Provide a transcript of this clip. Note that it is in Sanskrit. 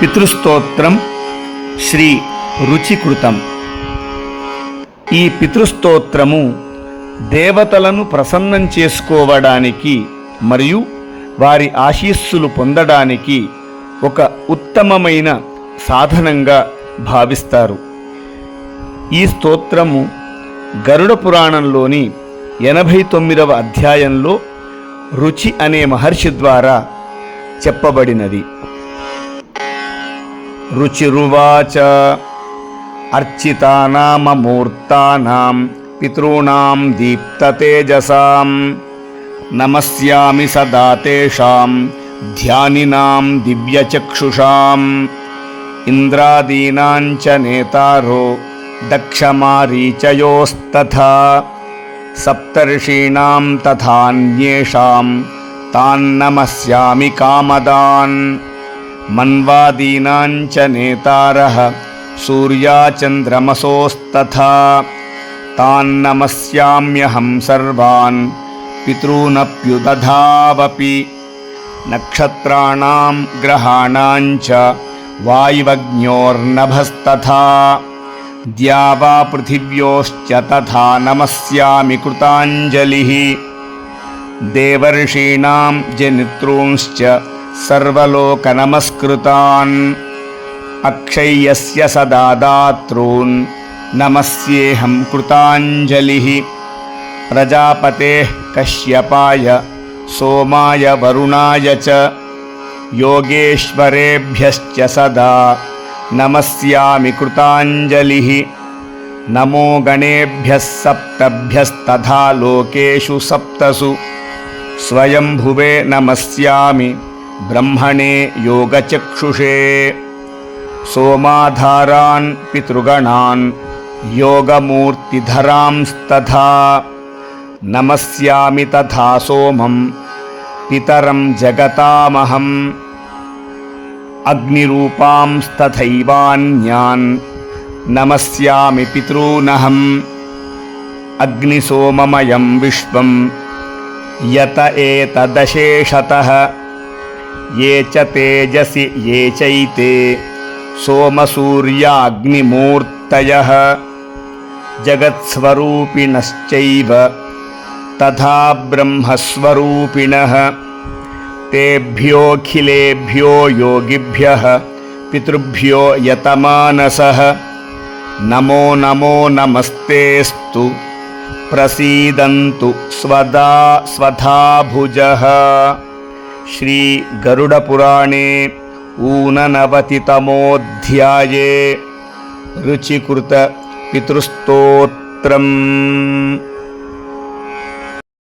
పితృస్తోత్రం శ్రీ రుచికృతం. ఈ పితృస్తోత్రము దేవతలను ప్రసన్నం చేసుకోవడానికి మరియు వారి ఆశీస్సులు పొందడానికి ఒక ఉత్తమమైన సాధనంగా భావిస్తారు. ఈ స్తోత్రము గరుడ పురాణంలోని ఎనభై తొమ్మిదవ అధ్యాయంలో రుచి అనే మహర్షి ద్వారా చెప్పబడినది. रुचिरुवाच। अर्चितानाममूर्तानां पितॄणां दीप्ततेजसां नमस्यामि सदा तेषां ध्यानिनां दिव्यचक्षुषाम्। इन्द्रादीनां च नेतारो दक्षमारीचयोस्तथा सप्तर्षीणां तथान्येषां तान्नमस्यामि कामदान्। मन्वादीनाञ्च नेतारः सूर्याचन्द्रमसोस्तथा। तान्नमस्याम्यहं सर्वान् पितॄनप्युदधावपि। नक्षत्राणां ग्रहाणाञ्च वायुवज्ञोर्नभस्तथा द्यावापृथिव्योश्च तथा नमस्यामि कृताञ्जलिः। देवर्षीणां जनितॄंश्च జనితॄంశ్చ సర్వలోకనమస్కృతాన్ అక్షయ్యస్య సదా దాతॄన్ నమస్యేహం కృతాంజలిः ప్రజాపతేః కశ్యపాయ సోమాయ వరుణాయ చ యోగేశ్వరేభ్యశ్చ సదా నమస్యామి కృతాంజలిः నమో గణేభ్యः సప్తభ్యస్తథా లోకేషు సప్తసు స్వయంభువే ब्रह्मणे योगचक्षुषे। सोमाधारान् पितृगणान् योगमूर्तिधरांस्तथा। नमस्यामि तथा सोमं पितरं जगतामहम्। अग्निरूपांस्तथैवान्यान् नमस्यामि पितॄनहम्। अग्निसोममयं विश्वं यत एतदशेषतः। ये च तेजसि ये चैते। सोमसूर्याग्निमूर्तयः। जगत्स्वरूपिणश्चैव। तथा ब्रह्मस्वरूपिणः। तेभ्योऽखिलेभ्यो योगिभ्यः। पितृभ्यो यतमानसः। नमो नमो नमस्तेऽस्तु। प्रसीदन्तु स्वदा स्वधाभुजः श्रीगरुडपुराणे ऊननवतितमोऽध्याये रुचिकृतपितृस्तोत्रम्